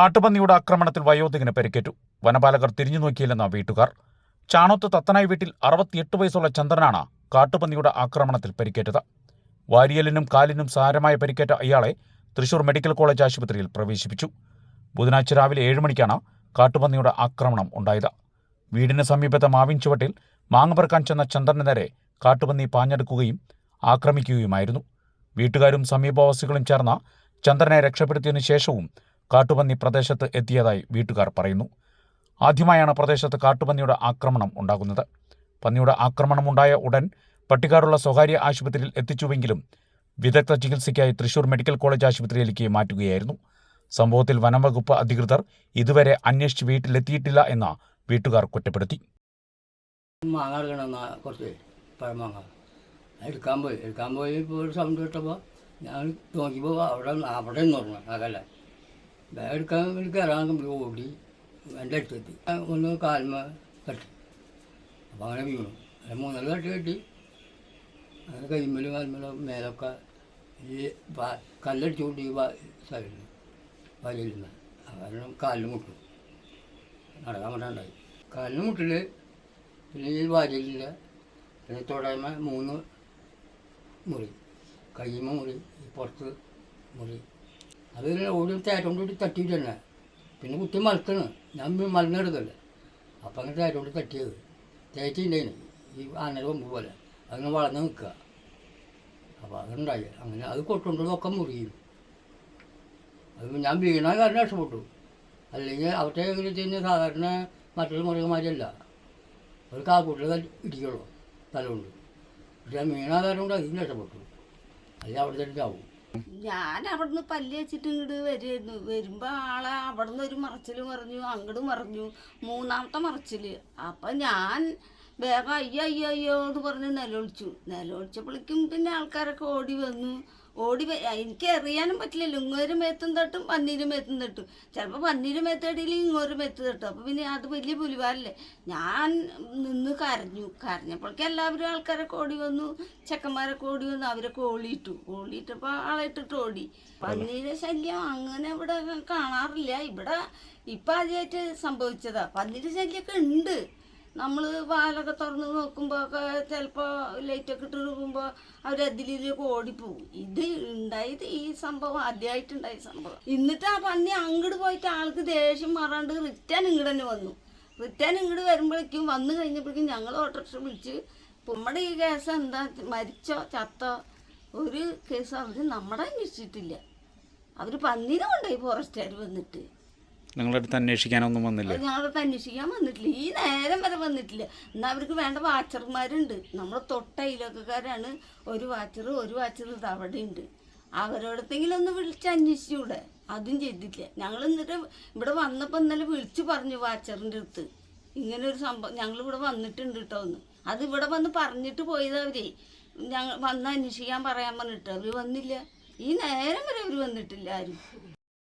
കാട്ടുപന്നിയുടെ ആക്രമണത്തിൽ വയോധികന് പരിക്കേറ്റു. വനപാലകർ തിരിഞ്ഞു നോക്കിയില്ലെന്ന വീട്ടുകാർ. ചാണോത്ത് തത്തനായി വീട്ടിൽ അറുപത്തിയെട്ട് വയസ്സുള്ള ചന്ദ്രനാണ് കാട്ടുപന്നിയുടെ ആക്രമണത്തിൽ പരിക്കേറ്റത്. വാരിയലിനും കാലിനും സാരമായ പരിക്കേറ്റ അയാളെ തൃശൂർ മെഡിക്കൽ കോളേജ് ആശുപത്രിയിൽ പ്രവേശിപ്പിച്ചു. ബുധനാഴ്ച രാവിലെ ഏഴ് മണിക്കാണ് കാട്ടുപന്നിയുടെ ആക്രമണം ഉണ്ടായത്. വീടിന് സമീപത്തെ മാവിൻ ചുവട്ടിൽ മാങ്ങ പെറുക്കാൻ ചെന്ന ചന്ദ്രന് നേരെ കാട്ടുപന്നി പാഞ്ഞെടുക്കുകയും ആക്രമിക്കുകയുമായിരുന്നു. വീട്ടുകാരും സമീപവാസികളും ചേർന്ന് ചന്ദ്രനെ രക്ഷപ്പെടുത്തിയതിനു ശേഷവും കാട്ടുപന്നി പ്രദേശത്ത് എത്തിയതായി വീട്ടുകാർ പറയുന്നു. ആദ്യമായാണ് പ്രദേശത്ത് കാട്ടുപന്നിയുടെ ആക്രമണം ഉണ്ടാകുന്നത്. പന്നിയുടെ ആക്രമണം ഉണ്ടായ ഉടൻ പട്ടിക്കാടുള്ള സ്വകാര്യ ആശുപത്രിയിൽ എത്തിച്ചുവെങ്കിലും വിദഗ്ധ ചികിത്സയ്ക്കായി തൃശൂർ മെഡിക്കൽ കോളേജ് ആശുപത്രിയിലേക്ക് മാറ്റുകയായിരുന്നു. സംഭവത്തിൽ വനംവകുപ്പ് അധികൃതർ ഇതുവരെ അന്വേഷിച്ച് വീട്ടിലെത്തിയിട്ടില്ല എന്ന് വീട്ടുകാർ കുറ്റപ്പെടുത്തി. എടുക്കാൻ പോയി. എടുക്കാൻ പോയി ഇപ്പോൾ ഒരു സൗണ്ട് കിട്ടപ്പോൾ ഞാൻ നോക്കിയപ്പോൾ അവിടെ അവിടെ നിന്ന് പറഞ്ഞു അകലെ. എടുക്കാൻ വേണ്ടി കയറാൻ ഓടി എന്റെ അടുത്തെത്തി ഒന്ന് കാൽമ തട്ടി. അപ്പോൾ അങ്ങനെ വീണു. അങ്ങനെ മൂന്നാൽ തട്ടി കെട്ടി അങ്ങനെ കൈമലും കാൽമലും മേലൊക്കെ ഈ കല്ലടിച്ചുകൊണ്ട് ഈ സൈഡിൽ വലയിൽ കാരണം കാലിന് മുട്ടും. നടക്കാൻ പറ്റാണ്ടായി. കാലിന് മുട്ടിൽ പിന്നെ ഈ വാരിയില്ല പിന്നെ തുടയമ മൂന്ന് മുറി. കയ്യുമ മുറി പുറത്ത് മുറി. അത് ഓടി തേറ്റോണ്ട് കൂടി തട്ടിയിട്ട് തന്നെ. പിന്നെ കുത്തി മലക്കണ്. ഞാൻ മലന്നെടുക്കല്ലേ അപ്പം അങ്ങനെ തേറ്റോണ്ട് തട്ടിയത്. തേച്ചിണ്ടായിന് ഈ ആനയുടെ കൊമ്പ് പോലെ. അങ്ങനെ വളർന്ന് നിൽക്കുക. അപ്പോൾ അതുണ്ടായി. അങ്ങനെ അത് കൊട്ടുകൊണ്ടതൊക്കെ മുറിയും. അത് ഞാൻ വീണ കാരണം രക്ഷപ്പെട്ടു. അല്ലെങ്കിൽ അവിടെ എങ്ങനെ ചെയ്യുന്ന സാധാരണ മറ്റുള്ള മുറികമാരല്ല ഒരു കാക്കൂട്ടിൽ ഇടിക്കുള്ളൂ. തലകൊണ്ട് പക്ഷേ മീനാധാരം കൊണ്ട് അതിന് രക്ഷപ്പെട്ടു. അല്ലെങ്കിൽ അവിടെ തന്നെ ആവും ഞാൻ അവിടുന്ന് പല്ല് വെച്ചിട്ട് ഇങ്ങോട്ട് വരുമായിരുന്നു വരുമ്പോ ആളെ അവിടുന്ന് ഒരു മറച്ചിൽ മറിഞ്ഞു അങ്ങോട്ട് മറിഞ്ഞു. മൂന്നാമത്തെ മറച്ചിൽ. അപ്പൊ ഞാൻ വേഗം അയ്യോ അയ്യോ അയ്യോ എന്ന് പറഞ്ഞ് നിലവിളിച്ചു. നിലവിളിച്ചപ്പോഴേക്കും പിന്നെ ആൾക്കാരൊക്കെ ഓടി വന്നു. ഓടി എനിക്ക് അറിയാനും പറ്റില്ലല്ലോ. ഇങ്ങോരും മേത്തും തട്ടും പന്നീരും മേത്തും തട്ടും. ചിലപ്പോൾ പന്നീരും മേത്തടിയിൽ ഇങ്ങോരും മേത്ത് തട്ടും. അപ്പോൾ പിന്നെ അത് വലിയ പുലിവാലല്ലേ. ഞാൻ നിന്ന് കരഞ്ഞു. കരഞ്ഞപ്പോഴേക്കും എല്ലാവരും ആൾക്കാരൊക്കെ ഓടി വന്നു. ചെക്കന്മാരൊക്കെ ഓടി വന്നു. അവരൊക്കെ ഓളിയിട്ടു. ഓളിയിട്ടപ്പോൾ ആളെട്ടിട്ട് ഓടി. പന്നീരെ ശല്യം അങ്ങനെ ഇവിടെ കാണാറില്ല. ഇവിടെ ഇപ്പം ആദ്യമായിട്ട് സംഭവിച്ചതാ. പന്നീര് ശല്യമൊക്കെ ഉണ്ട്. നമ്മൾ വാലൊക്കെ തുറന്ന് നോക്കുമ്പോൾ ചിലപ്പോൾ ലൈറ്റൊക്കെ ഇട്ട് നോക്കുമ്പോൾ അവർ അതിലേക്ക് ഓടിപ്പോവും. ഇത് ഉണ്ടായത് ഈ സംഭവം ആദ്യമായിട്ടുണ്ടായ സംഭവം. എന്നിട്ട് ആ പന്നി അങ്ങോട്ട് പോയിട്ട് ആൾക്ക് ദേഷ്യം മാറാണ്ട് റിട്ടേൺ ഇങ്ങോട്ട് തന്നെ വന്നു. റിട്ടേൺ ഇങ്ങോട്ട് വരുമ്പോഴേക്കും വന്നു കഴിഞ്ഞപ്പോഴേക്കും ഞങ്ങൾ ഓട്ടോറിക്ഷ വിളിച്ച് നമ്മുടെ ഈ കേസ് എന്താ? മരിച്ചോ? ചത്തോ? ഒരു കേസ് അവർ നമ്മുടെ അന്വേഷിച്ചിട്ടില്ല. അവർ പന്നീനെ കൊണ്ടുപോയി ഫോറസ്റ്റുകാർ വന്നിട്ട്. നിങ്ങളുടെ അടുത്ത് അന്വേഷിക്കാനൊന്നും വന്നില്ല? ഞങ്ങളടുത്ത് അന്വേഷിക്കാൻ വന്നിട്ടില്ല. ഈ നേരം വരെ വന്നിട്ടില്ല. എന്നാൽ അവർക്ക് വേണ്ട വാച്ചർമാരുണ്ട്. നമ്മുടെ തൊട്ട അയലൊക്കെക്കാരാണ് ഒരു വാച്ചർ ഒരു വാച്ചർ ഇത് അവിടെ ഉണ്ട് അവരോടത്തെങ്കിലും ഒന്ന് വിളിച്ച് അന്വേഷിച്ചൂടെ. അതും ചെയ്തിട്ടില്ല. ഞങ്ങൾ എന്നിട്ട് ഇവിടെ വന്നപ്പോൾ ഇന്നലെ വിളിച്ചു പറഞ്ഞു വാച്ചറിന്റെ അടുത്ത്. ഇങ്ങനെ ഒരു സംഭവം ഞങ്ങൾ ഇവിടെ വന്നിട്ടുണ്ട് കേട്ടോ ഒന്ന് അത് ഇവിടെ വന്ന് പറഞ്ഞിട്ട് പോയത് ഞങ്ങൾ വന്ന് അന്വേഷിക്കാൻ പറയാൻ പറഞ്ഞിട്ട് അവർ വന്നില്ല. ഈ നേരം വരെ അവർ വന്നിട്ടില്ല ആരും.